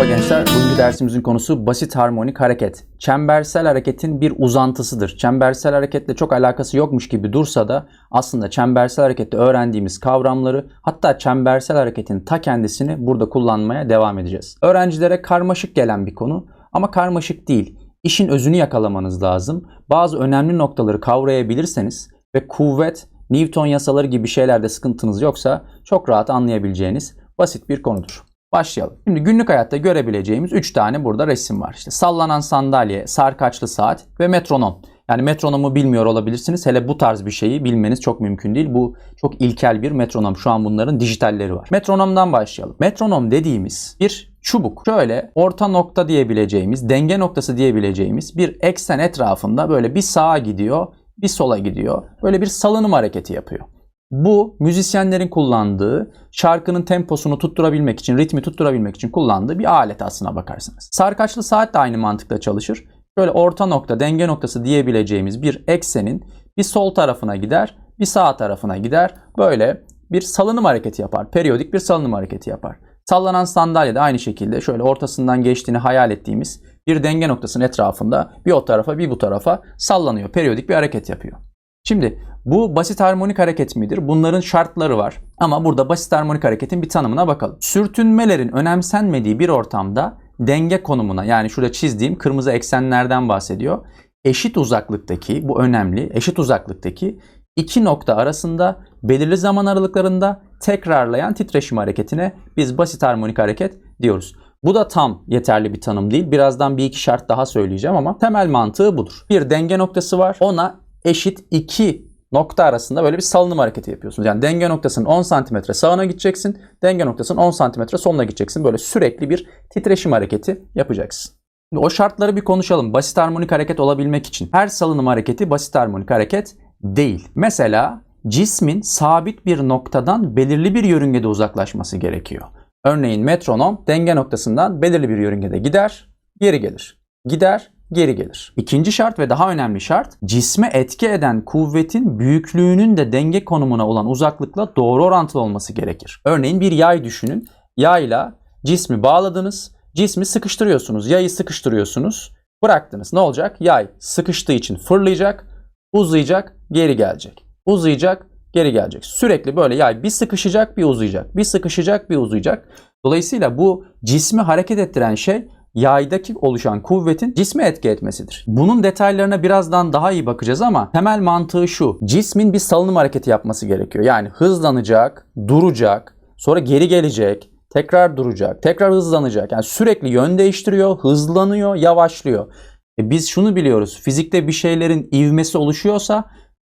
Merhaba gençler. Bugünkü dersimizin konusu basit harmonik hareket. Çembersel hareketin bir uzantısıdır. Çembersel hareketle çok alakası yokmuş gibi dursa da aslında çembersel harekette öğrendiğimiz kavramları hatta çembersel hareketin ta kendisini burada kullanmaya devam edeceğiz. Öğrencilere karmaşık gelen bir konu ama karmaşık değil. İşin özünü yakalamanız lazım. Bazı önemli noktaları kavrayabilirseniz ve kuvvet, Newton yasaları gibi şeylerde sıkıntınız yoksa çok rahat anlayabileceğiniz basit bir konudur. Başlayalım. Şimdi günlük hayatta görebileceğimiz 3 tane burada resim var. İşte sallanan sandalye, sarkaçlı saat ve metronom. Yani metronomu bilmiyor olabilirsiniz. Hele bu tarz bir şeyi bilmeniz çok mümkün değil. Bu çok ilkel bir metronom. Şu an bunların dijitalleri var. Metronomdan başlayalım. Metronom dediğimiz bir çubuk. Şöyle orta nokta diyebileceğimiz, denge noktası diyebileceğimiz bir eksen etrafında böyle bir sağa gidiyor, bir sola gidiyor. Böyle bir salınım hareketi yapıyor. Bu müzisyenlerin kullandığı şarkının temposunu tutturabilmek için, ritmi tutturabilmek için kullandığı bir alet aslına bakarsanız. Sarkaçlı saat de aynı mantıkla çalışır. Böyle orta nokta, denge noktası diyebileceğimiz bir eksenin bir sol tarafına gider, bir sağ tarafına gider. Böyle bir salınım hareketi yapar. Periyodik bir salınım hareketi yapar. Sallanan sandalye de aynı şekilde şöyle ortasından geçtiğini hayal ettiğimiz bir denge noktasının etrafında bir o tarafa bir bu tarafa sallanıyor. Periyodik bir hareket yapıyor. Şimdi bu basit harmonik hareket midir? Bunların şartları var. Ama burada basit harmonik hareketin bir tanımına bakalım. Sürtünmelerin önemsenmediği bir ortamda denge konumuna yani şurada çizdiğim kırmızı eksenlerden bahsediyor. Eşit uzaklıktaki bu önemli eşit uzaklıktaki iki nokta arasında belirli zaman aralıklarında tekrarlayan titreşim hareketine biz basit harmonik hareket diyoruz. Bu da tam yeterli bir tanım değil. Birazdan bir iki şart daha söyleyeceğim ama temel mantığı budur. Bir denge noktası var. Ona eşit iki nokta arasında böyle bir salınım hareketi yapıyorsunuz. Yani denge noktasının 10 cm sağına gideceksin. Denge noktasının 10 cm soluna gideceksin. Böyle sürekli bir titreşim hareketi yapacaksın. O şartları bir konuşalım. Basit harmonik hareket olabilmek için. Her salınım hareketi basit harmonik hareket değil. Mesela cismin sabit bir noktadan belirli bir yörüngede uzaklaşması gerekiyor. Örneğin metronom denge noktasından belirli bir yörüngede gider, geri gelir. Gider, geri gelir. İkinci şart ve daha önemli şart cisme etki eden kuvvetin büyüklüğünün de denge konumuna olan uzaklıkla doğru orantılı olması gerekir. Örneğin bir yay düşünün. Yayla cismi bağladınız, cismi sıkıştırıyorsunuz, yayı sıkıştırıyorsunuz, bıraktınız. Ne olacak? Yay sıkıştığı için fırlayacak, uzayacak, geri gelecek. Uzayacak, geri gelecek. Sürekli böyle yay bir sıkışacak, bir uzayacak. Bir sıkışacak, bir uzayacak. Dolayısıyla bu cismi hareket ettiren şey yaydaki oluşan kuvvetin cisme etki etmesidir. Bunun detaylarına birazdan daha iyi bakacağız ama temel mantığı şu. Cismin bir salınım hareketi yapması gerekiyor. Yani hızlanacak, duracak, sonra geri gelecek, tekrar duracak, tekrar hızlanacak. Yani sürekli yön değiştiriyor, hızlanıyor, yavaşlıyor. E biz şunu biliyoruz. Fizikte bir şeylerin ivmesi oluşuyorsa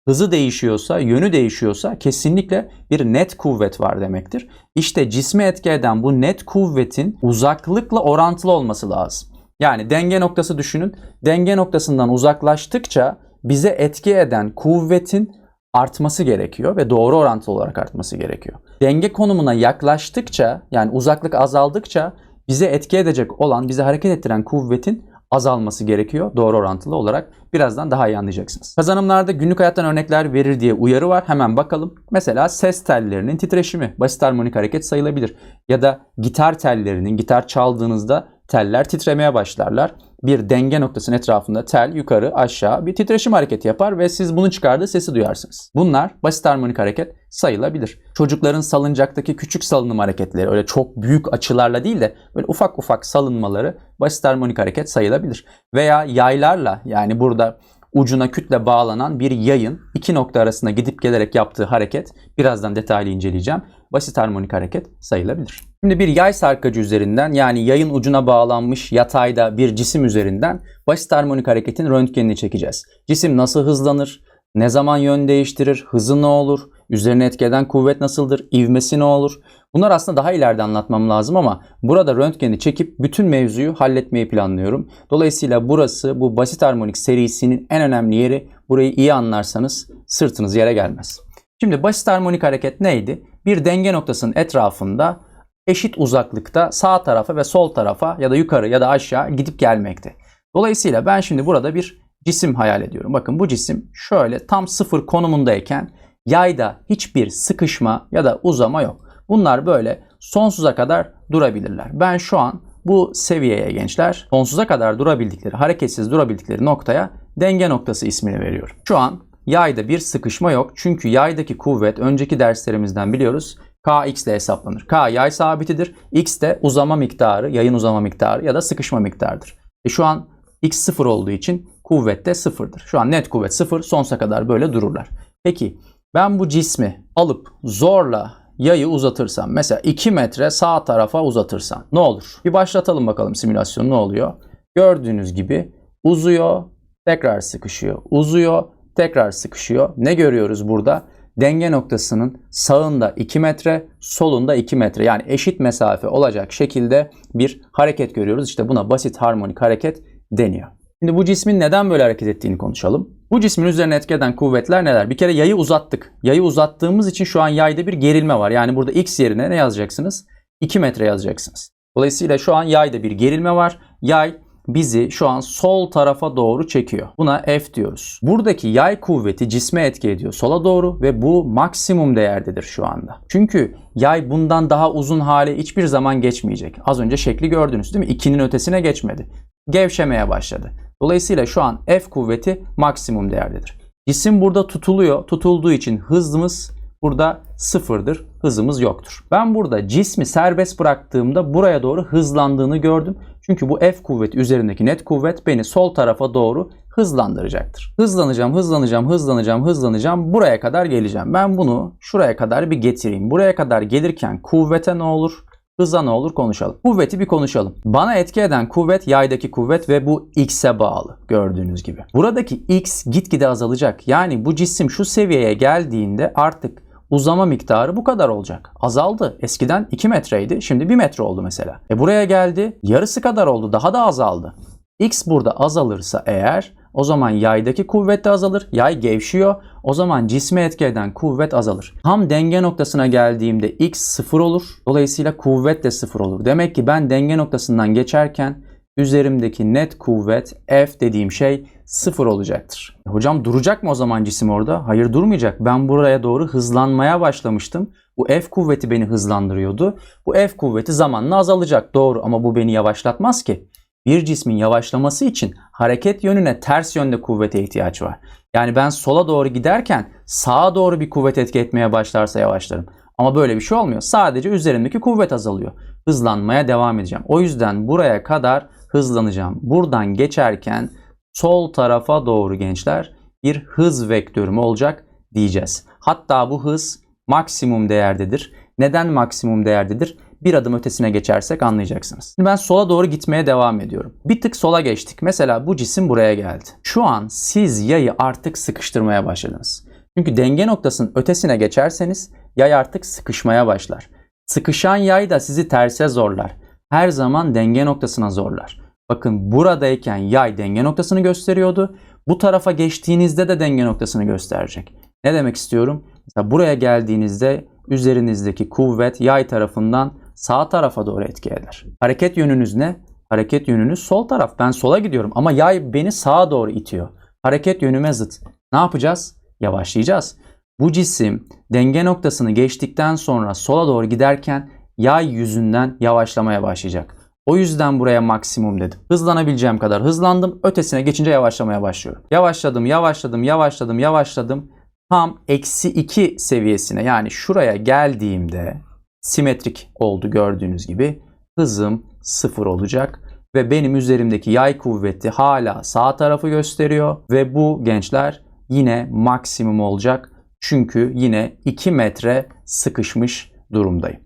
hızı değişiyorsa, yönü değişiyorsa kesinlikle bir net kuvvet var demektir. İşte cisme etki eden bu net kuvvetin uzaklıkla orantılı olması lazım. Yani denge noktası düşünün. Denge noktasından uzaklaştıkça bize etki eden kuvvetin artması gerekiyor ve doğru orantılı olarak artması gerekiyor. Denge konumuna yaklaştıkça yani uzaklık azaldıkça bize etki edecek olan, bize hareket ettiren kuvvetin azalması gerekiyor doğru orantılı olarak. Birazdan daha iyi anlayacaksınız. Kazanımlarda günlük hayattan örnekler verir diye uyarı var. Hemen bakalım. Mesela ses tellerinin titreşimi basit harmonik hareket sayılabilir. Ya da gitar tellerinin gitar çaldığınızda teller titremeye başlarlar. Bir denge noktasının etrafında tel yukarı aşağı bir titreşim hareketi yapar ve siz bunun çıkardığı sesi duyarsınız. Bunlar basit harmonik hareket sayılabilir. Çocukların salıncaktaki küçük salınım hareketleri öyle çok büyük açılarla değil de böyle ufak ufak salınmaları basit harmonik hareket sayılabilir. Veya yaylarla yani burada ucuna kütle bağlanan bir yayın iki nokta arasında gidip gelerek yaptığı hareket birazdan detaylı inceleyeceğim. Basit harmonik hareket sayılabilir. Şimdi bir yay sarkacı üzerinden yani yayın ucuna bağlanmış yatayda bir cisim üzerinden basit harmonik hareketin röntgenini çekeceğiz. Cisim nasıl hızlanır? Ne zaman yön değiştirir? Hızı ne olur? Üzerine etki eden kuvvet nasıldır? İvmesi ne olur? Bunlar aslında daha ileride anlatmam lazım ama burada röntgeni çekip bütün mevzuyu halletmeyi planlıyorum. Dolayısıyla burası bu basit harmonik serisinin en önemli yeri. Burayı iyi anlarsanız sırtınız yere gelmez. Şimdi basit harmonik hareket neydi? Bir denge noktasının etrafında eşit uzaklıkta sağ tarafa ve sol tarafa ya da yukarı ya da aşağı gidip gelmekte. Dolayısıyla ben şimdi burada bir cisim hayal ediyorum. Bakın bu cisim şöyle tam sıfır konumundayken yayda hiçbir sıkışma ya da uzama yok. Bunlar böyle sonsuza kadar durabilirler. Ben şu an Bu seviyeye gençler sonsuza kadar durabildikleri, hareketsiz durabildikleri noktaya denge noktası ismini veriyorum. Şu an yayda bir sıkışma yok. Çünkü yaydaki kuvvet önceki derslerimizden biliyoruz. Kx ile hesaplanır. K yay sabitidir. X de uzama miktarı, yayın uzama miktarı ya da sıkışma miktarıdır. E şu an X sıfır olduğu için kuvvet de sıfırdır. Şu an net kuvvet sıfır. Sonsuza kadar böyle dururlar. Peki ben bu cismi alıp zorla yayı uzatırsam mesela 2 metre sağ tarafa uzatırsam ne olur? Bir başlatalım bakalım simülasyon ne oluyor? Gördüğünüz gibi uzuyor, tekrar sıkışıyor, uzuyor, tekrar sıkışıyor. Ne görüyoruz burada? Denge noktasının sağında 2 metre, solunda 2 metre yani eşit mesafe olacak şekilde bir hareket görüyoruz. İşte buna basit harmonik hareket deniyor. Şimdi bu cismin neden böyle hareket ettiğini konuşalım. Bu cismin üzerine etki eden kuvvetler neler? Bir kere yayı uzattık. Yayı uzattığımız için şu an yayda bir gerilme var. Yani burada x yerine ne yazacaksınız? 2 metre yazacaksınız. Dolayısıyla şu an yayda bir gerilme var. Yay bizi şu an sol tarafa doğru çekiyor. Buna F diyoruz. Buradaki yay kuvveti cisme etki ediyor sola doğru ve bu maksimum değerdedir şu anda. Çünkü yay bundan daha uzun hale hiçbir zaman geçmeyecek. Az önce şekli gördünüz değil mi? 2'nin ötesine geçmedi. Gevşemeye başladı. Dolayısıyla şu an F kuvveti maksimum değerdedir. Cisim burada tutuluyor. Tutulduğu için hızımız burada sıfırdır. Hızımız yoktur. Ben burada cismi serbest bıraktığımda buraya doğru hızlandığını gördüm. Çünkü bu F kuvveti üzerindeki net kuvvet beni sol tarafa doğru hızlandıracaktır. Hızlanacağım, hızlanacağım, hızlanacağım, hızlanacağım. Buraya kadar geleceğim. Ben bunu şuraya kadar bir getireyim. Buraya kadar gelirken kuvvete ne olur? Hıza ne olur konuşalım. Kuvveti bir konuşalım. Bana etki eden kuvvet yaydaki kuvvet ve bu x'e bağlı gördüğünüz gibi. Buradaki x gitgide azalacak. Yani bu cisim şu seviyeye geldiğinde artık uzama miktarı bu kadar olacak. Azaldı. Eskiden 2 metreydi. Şimdi 1 metre oldu mesela. E buraya geldi. Yarısı kadar oldu. Daha da azaldı. X burada azalırsa eğer o zaman yaydaki kuvvet de azalır. Yay gevşiyor. O zaman cisme etki eden kuvvet azalır. Tam denge noktasına geldiğimde x sıfır olur. Dolayısıyla kuvvet de sıfır olur. Demek ki ben denge noktasından geçerken üzerimdeki net kuvvet F dediğim şey sıfır olacaktır. Hocam duracak mı o zaman cisim orada? Hayır durmayacak. Ben buraya doğru hızlanmaya başlamıştım. Bu F kuvveti beni hızlandırıyordu. Bu F kuvveti zamanla azalacak. Doğru ama bu beni yavaşlatmaz ki. Bir cismin yavaşlaması için hareket yönüne ters yönde kuvvete ihtiyaç var. Yani ben sola doğru giderken sağa doğru bir kuvvet etki etmeye başlarsa yavaşlarım. Ama böyle bir şey olmuyor. Sadece üzerimdeki kuvvet azalıyor. Hızlanmaya devam edeceğim. O yüzden buraya kadar hızlanacağım. Buradan geçerken sol tarafa doğru gençler bir hız vektörüm olacak diyeceğiz. Hatta bu hız maksimum değerdedir. Neden maksimum değerdedir? Bir adım ötesine geçersek anlayacaksınız. Şimdi ben sola doğru gitmeye devam ediyorum. Bir tık sola geçtik. Mesela bu cisim buraya geldi. Şu an siz yayı artık sıkıştırmaya başladınız. Çünkü denge noktasının ötesine geçerseniz yay artık sıkışmaya başlar. Sıkışan yay da sizi terse zorlar. Her zaman denge noktasına zorlar. Bakın buradayken yay denge noktasını gösteriyordu. Bu tarafa geçtiğinizde de denge noktasını gösterecek. Ne demek istiyorum? Mesela buraya geldiğinizde üzerinizdeki kuvvet yay tarafından sağ tarafa doğru etki eder. Hareket yönünüz ne? Hareket yönünüz sol taraf. Ben sola gidiyorum ama yay beni sağa doğru itiyor. Hareket yönüme zıt. Ne yapacağız? Yavaşlayacağız. Bu cisim denge noktasını geçtikten sonra sola doğru giderken yay yüzünden yavaşlamaya başlayacak. O yüzden buraya maksimum dedim. Hızlanabileceğim kadar hızlandım. Ötesine geçince yavaşlamaya başlıyorum. Yavaşladım, yavaşladım, yavaşladım, yavaşladım. Tam eksi 2 seviyesine yani şuraya geldiğimde simetrik oldu gördüğünüz gibi. Hızım sıfır olacak ve benim üzerimdeki yay kuvveti hala sağ tarafı gösteriyor ve bu gençler yine maksimum olacak. Çünkü yine 2 metre sıkışmış durumdayım.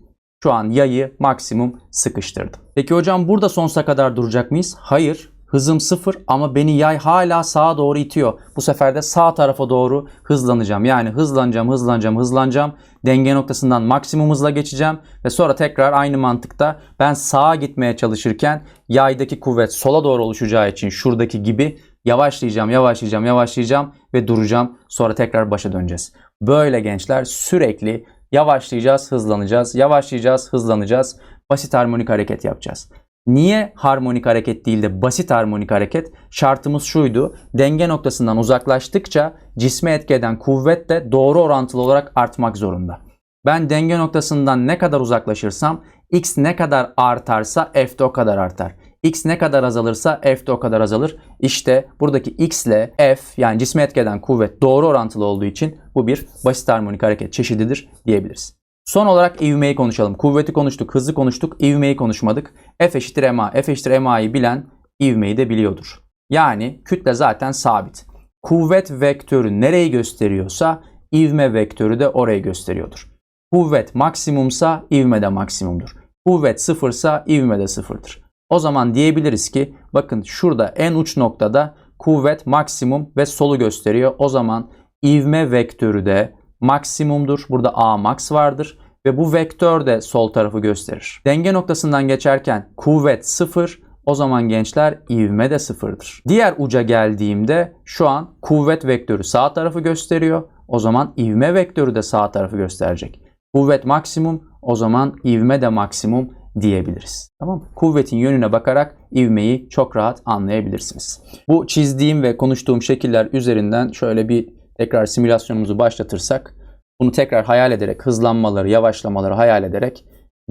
Şu an yayı maksimum sıkıştırdım. Peki hocam burada sonsuza kadar duracak mıyız? Hayır. Hızım sıfır ama beni yay hala sağa doğru itiyor. Bu sefer de sağ tarafa doğru hızlanacağım. Yani hızlanacağım, hızlanacağım, hızlanacağım. Denge noktasından maksimum hızla geçeceğim. Ve sonra tekrar aynı mantıkta ben sağa gitmeye çalışırken yaydaki kuvvet sola doğru oluşacağı için şuradaki gibi yavaşlayacağım, yavaşlayacağım, yavaşlayacağım ve duracağım. Sonra tekrar başa döneceğiz. Böyle gençler sürekli yavaşlayacağız, hızlanacağız, yavaşlayacağız, hızlanacağız. Basit harmonik hareket yapacağız. Niye harmonik hareket değil de basit harmonik hareket? Şartımız şuydu. Denge noktasından uzaklaştıkça cisme etki kuvvet de doğru orantılı olarak artmak zorunda. Ben denge noktasından ne kadar uzaklaşırsam x ne kadar artarsa f de o kadar artar. X ne kadar azalırsa f de o kadar azalır. İşte buradaki x ile f yani cisme etkeden kuvvet doğru orantılı olduğu için bu bir basit harmonik hareket çeşididir diyebiliriz. Son olarak ivmeyi konuşalım. Kuvveti konuştuk, hızı konuştuk, ivmeyi konuşmadık. F eşittir ma. F eşittir ma'yı bilen ivmeyi de biliyordur. Yani kütle zaten sabit. Kuvvet vektörü nereyi gösteriyorsa ivme vektörü de orayı gösteriyordur. Kuvvet maksimumsa ivme de maksimumdur. Kuvvet sıfırsa ivme de sıfırdır. O zaman diyebiliriz ki bakın şurada en uç noktada kuvvet maksimum ve solu gösteriyor. O zaman ivme vektörü de maksimumdur. Burada A max vardır ve bu vektör de sol tarafı gösterir. Denge noktasından geçerken kuvvet sıfır, o zaman gençler ivme de sıfırdır. Diğer uca geldiğimde şu an kuvvet vektörü sağ tarafı gösteriyor. O zaman ivme vektörü de sağ tarafı gösterecek. Kuvvet maksimum, o zaman ivme de maksimum diyebiliriz. Tamam mı? Kuvvetin yönüne bakarak ivmeyi çok rahat anlayabilirsiniz. Bu çizdiğim ve konuştuğum şekiller üzerinden şöyle bir tekrar simülasyonumuzu başlatırsak bunu tekrar hayal ederek, hızlanmaları, yavaşlamaları hayal ederek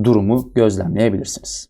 durumu gözlemleyebilirsiniz.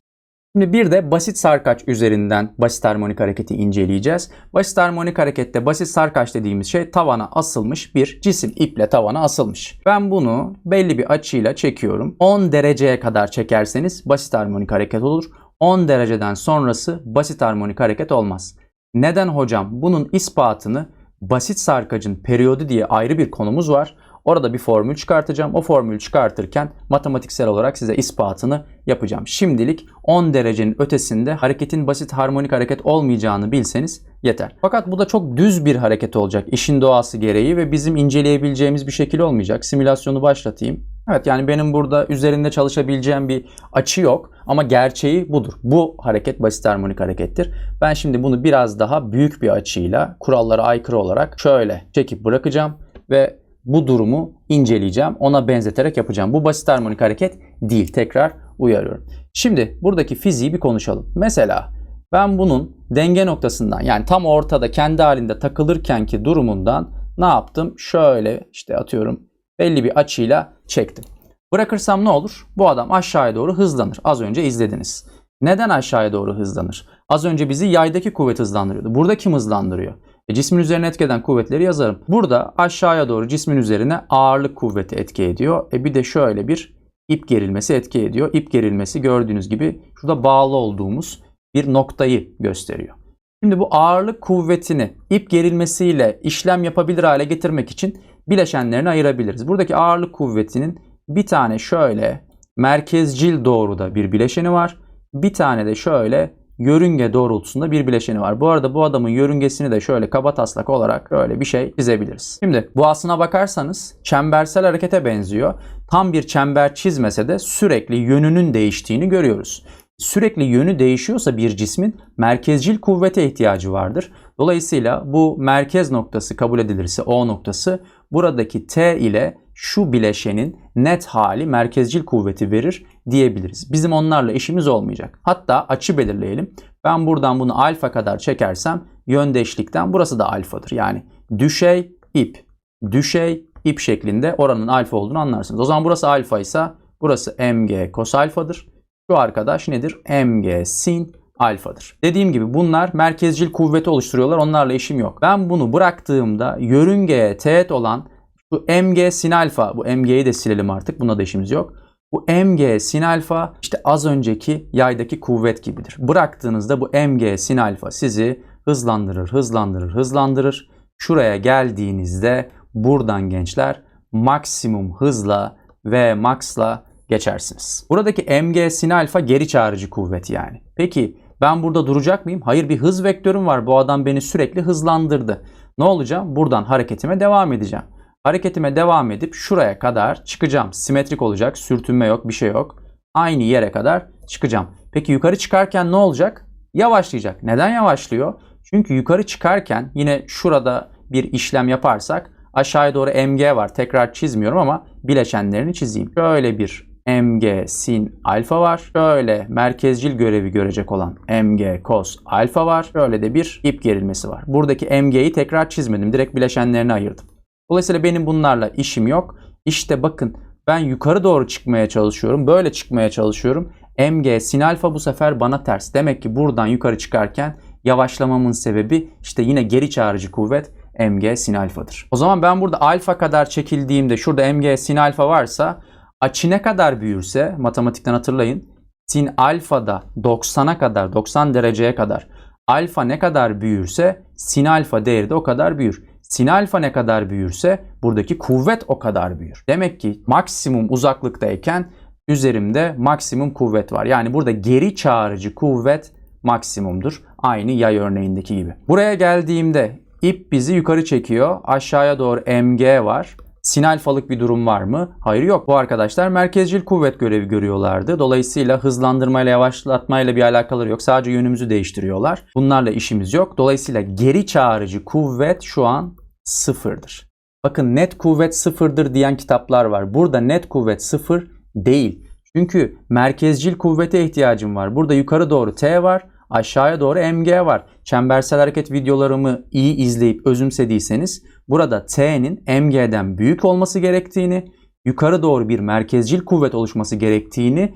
Şimdi bir de basit sarkaç üzerinden basit harmonik hareketi inceleyeceğiz. Basit harmonik harekette basit sarkaç dediğimiz şey tavana asılmış bir cisim iple tavana asılmış. Ben bunu belli bir açıyla çekiyorum. 10 dereceye kadar çekerseniz basit harmonik hareket olur. 10 dereceden sonrası basit harmonik hareket olmaz. Neden hocam? Bunun ispatını basit sarkacın periyodu diye ayrı bir konumuz var. Orada bir formül çıkartacağım. O formülü çıkartırken matematiksel olarak size ispatını yapacağım. Şimdilik 10 derecenin ötesinde hareketin basit harmonik hareket olmayacağını bilseniz yeter. Fakat bu da çok düz bir hareket olacak işin doğası gereği ve bizim inceleyebileceğimiz bir şekil olmayacak. Simülasyonu başlatayım. Evet yani benim burada üzerinde çalışabileceğim bir açı yok ama gerçeği budur. Bu hareket basit harmonik harekettir. Ben şimdi bunu biraz daha büyük bir açıyla kurallara aykırı olarak şöyle çekip bırakacağım ve bu durumu inceleyeceğim. Ona benzeterek yapacağım. Bu basit harmonik hareket değil. Tekrar uyarıyorum. Şimdi buradaki fiziği bir konuşalım. Mesela ben bunun denge noktasından yani tam ortada kendi halinde takılırkenki durumundan ne yaptım? Şöyle işte atıyorum belli bir açıyla çektim. Bırakırsam ne olur? Bu adam aşağıya doğru hızlanır. Az önce izlediniz. Neden aşağıya doğru hızlanır? Az önce bizi yaydaki kuvvet hızlandırıyordu. Burada kim hızlandırıyor? E, cismin üzerine etki eden kuvvetleri yazarım. Burada aşağıya doğru cismin üzerine ağırlık kuvveti etki ediyor. E bir de şöyle bir ip gerilmesi etki ediyor. İp gerilmesi gördüğünüz gibi şurada bağlı olduğumuz bir noktayı gösteriyor. Şimdi bu ağırlık kuvvetini ip gerilmesiyle işlem yapabilir hale getirmek için bileşenlerini ayırabiliriz. Buradaki ağırlık kuvvetinin bir tane şöyle merkezcil doğruda bir bileşeni var. Bir tane de şöyle yörünge doğrultusunda bir bileşeni var. Bu arada bu adamın yörüngesini de şöyle kaba taslak olarak böyle bir şey çizebiliriz. Şimdi bu aslına bakarsanız çembersel harekete benziyor. Tam bir çember çizmese de sürekli yönünün değiştiğini görüyoruz. Sürekli yönü değişiyorsa bir cismin merkezcil kuvvete ihtiyacı vardır. Dolayısıyla bu merkez noktası kabul edilirse O noktası buradaki T ile şu bileşenin net hali merkezcil kuvveti verir diyebiliriz. Bizim onlarla işimiz olmayacak. Hatta açı belirleyelim. Ben buradan bunu alfa kadar çekersem yöndeşlikten burası da alfadır. Yani düşey ip, düşey ip şeklinde oranın alfa olduğunu anlarsınız. O zaman burası alfa ise burası mg kos alfadır. Şu arkadaş nedir? mg sin alfadır. Dediğim gibi bunlar merkezcil kuvveti oluşturuyorlar. Onlarla işim yok. Ben bunu bıraktığımda yörüngeye teğet olan bu mg sin alfa, bu mg'yi de silelim artık. Buna da işimiz yok. Bu mg sin alfa işte az önceki yaydaki kuvvet gibidir. Bıraktığınızda bu mg sin alfa sizi hızlandırır, hızlandırır, hızlandırır. Şuraya geldiğinizde buradan gençler maksimum hızla ve maxla geçersiniz. Buradaki mg sin alfa geri çağırıcı kuvvet yani. Peki ben burada duracak mıyım? Hayır bir hız vektörüm var. Bu adam beni sürekli hızlandırdı. Ne olacağım? Buradan hareketime devam edeceğim. Hareketime devam edip şuraya kadar çıkacağım. Simetrik olacak. Sürtünme yok, bir şey yok. Aynı yere kadar çıkacağım. Peki yukarı çıkarken ne olacak? Yavaşlayacak. Neden yavaşlıyor? Çünkü yukarı çıkarken yine şurada bir işlem yaparsak aşağıya doğru mg var. Tekrar çizmiyorum ama bileşenlerini çizeyim. Şöyle bir mg sin alfa var. Şöyle merkezcil görevi görecek olan mg cos alfa var. Şöyle de bir ip gerilmesi var. Buradaki mg'yi tekrar çizmedim. Direkt bileşenlerini ayırdım. Dolayısıyla benim bunlarla işim yok. İşte bakın Ben yukarı doğru çıkmaya çalışıyorum. Böyle çıkmaya çalışıyorum. mg sin alfa bu sefer bana ters. Demek ki buradan yukarı çıkarken yavaşlamamın sebebi işte yine geri çağrıcı kuvvet mg sin alfadır. O zaman ben burada alfa kadar çekildiğimde şurada mg sin alfa varsa açı ne kadar büyürse matematikten hatırlayın sin alfa da 90'a kadar 90 dereceye kadar alfa ne kadar büyürse sin alfa değeri de o kadar büyür. Sin alfa ne kadar büyürse buradaki kuvvet o kadar büyür. Demek ki maksimum uzaklıktayken üzerimde maksimum kuvvet var. Yani burada geri çağrıcı kuvvet maksimumdur. Aynı yay örneğindeki gibi. Buraya geldiğimde ip bizi yukarı çekiyor. Aşağıya doğru mg var. Sin alfalık bir durum var mı? Hayır yok. Bu arkadaşlar merkezcil kuvvet görevi görüyorlardı. Dolayısıyla hızlandırmayla yavaşlatmayla bir alakaları yok. Sadece yönümüzü değiştiriyorlar. Bunlarla işimiz yok. Dolayısıyla geri çağrıcı kuvvet şu an sıfırdır. Bakın net kuvvet sıfırdır diyen kitaplar var. Burada net kuvvet sıfır değil. Çünkü merkezcil kuvvete ihtiyacım var. Burada yukarı doğru T var. Aşağıya doğru mg var. Çembersel hareket videolarımı iyi izleyip özümsediyseniz burada T'nin mg'den büyük olması gerektiğini, yukarı doğru bir merkezcil kuvvet oluşması gerektiğini,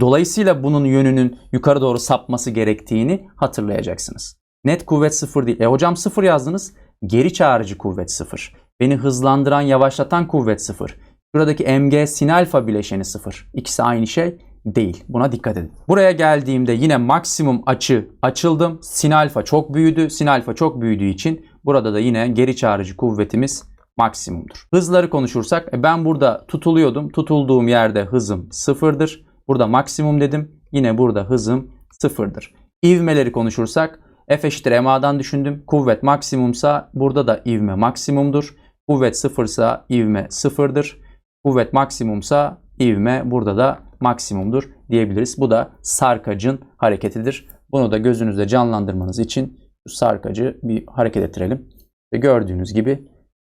dolayısıyla bunun yönünün yukarı doğru sapması gerektiğini hatırlayacaksınız. Net kuvvet sıfır değil. E hocam sıfır yazdınız. Geri çağrıcı kuvvet sıfır. Beni hızlandıran, yavaşlatan kuvvet sıfır. Buradaki mg sin alfa bileşeni sıfır. İkisi aynı şey değil. Buna dikkat edin. Buraya geldiğimde yine maksimum açı açıldım. Sin alfa çok büyüdü. Sin alfa çok büyüdüğü için burada da yine geri çağrıcı kuvvetimiz maksimumdur. Hızları konuşursak e, ben burada tutuluyordum. Tutulduğum yerde hızım sıfırdır. Burada maksimum dedim. Yine burada hızım sıfırdır. İvmeleri konuşursak F eşittir MA'dan düşündüm. Kuvvet maksimumsa burada da ivme maksimumdur. Kuvvet sıfırsa ivme sıfırdır. Kuvvet maksimumsa ivme burada da maksimumdur diyebiliriz. Bu da sarkacın hareketidir. Bunu da gözünüzde canlandırmanız için sarkacı bir hareket ettirelim. Ve gördüğünüz gibi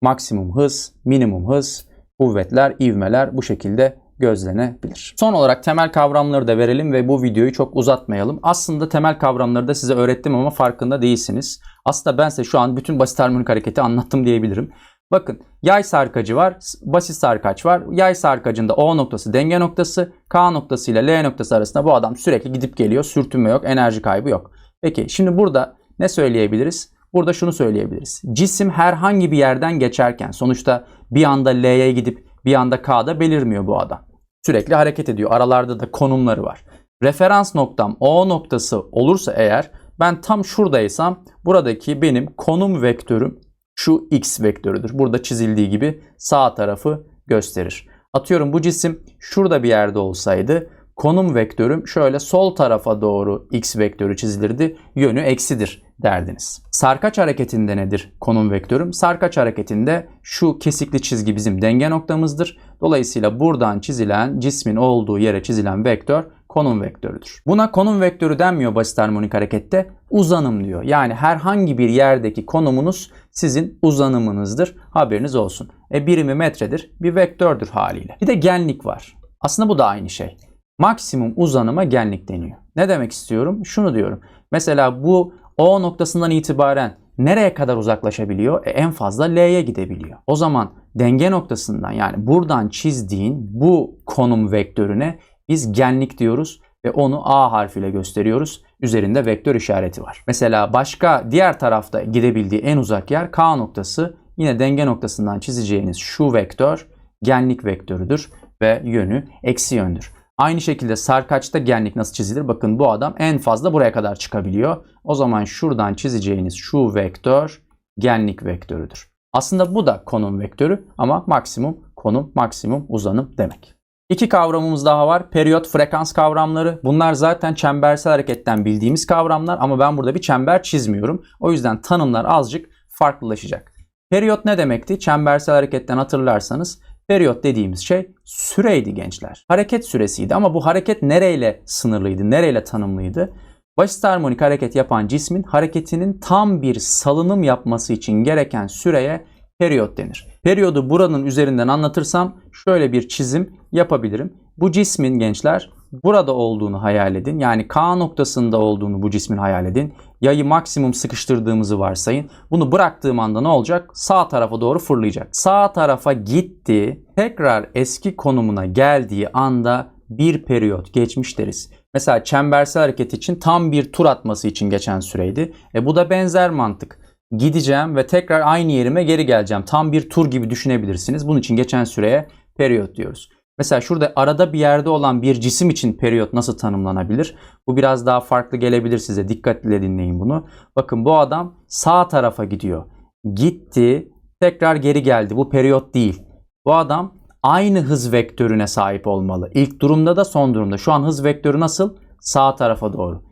maksimum hız, minimum hız, kuvvetler, ivmeler bu şekilde gözlenebilir. Son olarak temel kavramları da verelim ve bu videoyu çok uzatmayalım. Aslında temel kavramları da size öğrettim ama farkında değilsiniz. Aslında ben size şu an bütün basit harmonik hareketi anlattım diyebilirim. Bakın yay sarkacı var, basit sarkaç var. Yay sarkacında O noktası denge noktası, K noktası ile L noktası arasında bu adam sürekli gidip geliyor. Sürtünme yok, enerji kaybı yok. Peki şimdi burada ne söyleyebiliriz? Burada şunu söyleyebiliriz. Cisim herhangi bir yerden geçerken sonuçta bir anda L'ye gidip bir anda K'da belirmiyor bu adam. Sürekli hareket ediyor. Aralarda da konumları var. Referans noktam O noktası olursa eğer ben tam şuradaysam buradaki benim konum vektörüm şu x vektörüdür. Burada çizildiği gibi sağ tarafı gösterir. Atıyorum bu cisim şurada bir yerde olsaydı konum vektörüm şöyle sol tarafa doğru x vektörü çizilirdi. Yönü eksidir derdiniz. Sarkaç hareketinde nedir konum vektörüm? Sarkaç hareketinde şu kesikli çizgi bizim denge noktamızdır. Dolayısıyla buradan çizilen cismin olduğu yere çizilen vektör konum vektörüdür. Buna konum vektörü denmiyor basit harmonik harekette. Uzanım diyor. Yani herhangi bir yerdeki konumunuz sizin uzanımınızdır. Haberiniz olsun. E birimi metredir. Bir vektördür haliyle. Bir de genlik var. Aslında bu da aynı şey. Maksimum uzanıma genlik deniyor. Ne demek istiyorum? Şunu diyorum. Mesela bu O noktasından itibaren nereye kadar uzaklaşabiliyor? E en fazla L'ye gidebiliyor. O zaman denge noktasından yani buradan çizdiğin bu konum vektörüne biz genlik diyoruz ve onu A harfiyle gösteriyoruz. Üzerinde vektör işareti var. Mesela başka diğer tarafta gidebildiği en uzak yer K noktası. Yine denge noktasından çizeceğiniz şu vektör genlik vektörüdür ve yönü eksi yöndür. Aynı şekilde sarkaçta genlik nasıl çizilir? Bakın bu adam en fazla buraya kadar çıkabiliyor. O zaman şuradan çizeceğiniz şu vektör genlik vektörüdür. Aslında bu da konum vektörü ama maksimum konum, maksimum uzanım demek. İki kavramımız daha var. Periyot, frekans kavramları. Bunlar zaten çembersel hareketten bildiğimiz kavramlar ama ben burada bir çember çizmiyorum. O yüzden tanımlar azıcık farklılaşacak. Periyot ne demekti? Çembersel hareketten hatırlarsanız periyot dediğimiz şey süreydi gençler. Hareket süresiydi ama bu hareket nereyle sınırlıydı, nereyle tanımlıydı? Basit harmonik hareket yapan cismin hareketinin tam bir salınım yapması için gereken süreye periyot denir. Periyodu buranın üzerinden anlatırsam şöyle bir çizim yapabilirim. Bu cismin gençler burada olduğunu hayal edin. Yani K noktasında olduğunu bu cismin hayal edin. Yayı maksimum sıkıştırdığımızı varsayın. Bunu bıraktığım anda ne olacak? Sağ tarafa doğru fırlayacak. Sağ tarafa gitti. Tekrar eski konumuna geldiği anda bir periyot geçmiş deriz. Mesela çembersel hareket için tam bir tur atması için geçen süreydi. E bu da benzer mantık. Gideceğim ve tekrar aynı yerime geri geleceğim. Tam bir tur gibi düşünebilirsiniz. Bunun için geçen süreye periyot diyoruz. Mesela şurada arada bir yerde olan bir cisim için periyot nasıl tanımlanabilir? Bu biraz daha farklı gelebilir size. Dikkatle dinleyin bunu. Bakın bu adam sağ tarafa gidiyor. Gitti, tekrar geri geldi. Bu periyot değil. Bu adam aynı hız vektörüne sahip olmalı. İlk durumda da son durumda. Şu an hız vektörü nasıl? Sağ tarafa doğru.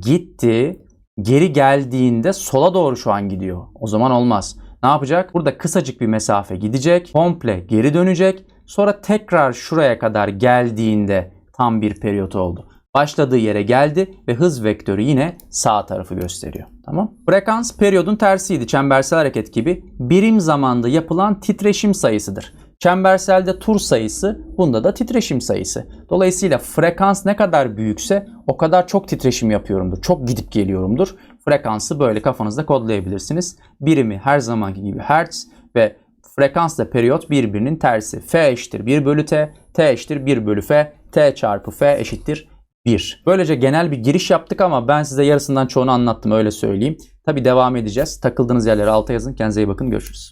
Gitti, geri geldiğinde sola doğru şu an gidiyor. O zaman olmaz. Ne yapacak? Burada kısacık bir mesafe gidecek, komple geri dönecek. Sonra tekrar şuraya kadar geldiğinde tam bir periyot oldu. Başladığı yere geldi ve hız vektörü yine sağ tarafı gösteriyor. Tamam? Frekans periyodun tersiydi. Çembersel hareket gibi birim zamanda yapılan titreşim sayısıdır. Çemberselde tur sayısı, bunda da titreşim sayısı. Dolayısıyla frekans ne kadar büyükse o kadar çok titreşim yapıyorumdur. Çok gidip geliyorumdur. Frekansı böyle kafanızda kodlayabilirsiniz. Birimi her zamanki gibi hertz ve frekansla periyot birbirinin tersi. F eşittir 1 bölü T, T eşittir 1 bölü F, T çarpı F eşittir 1. Böylece genel bir giriş yaptık ama ben size yarısından çoğunu anlattım öyle söyleyeyim. Tabi devam edeceğiz. Takıldığınız yerlere alta yazın. Kendinize iyi bakın. Görüşürüz.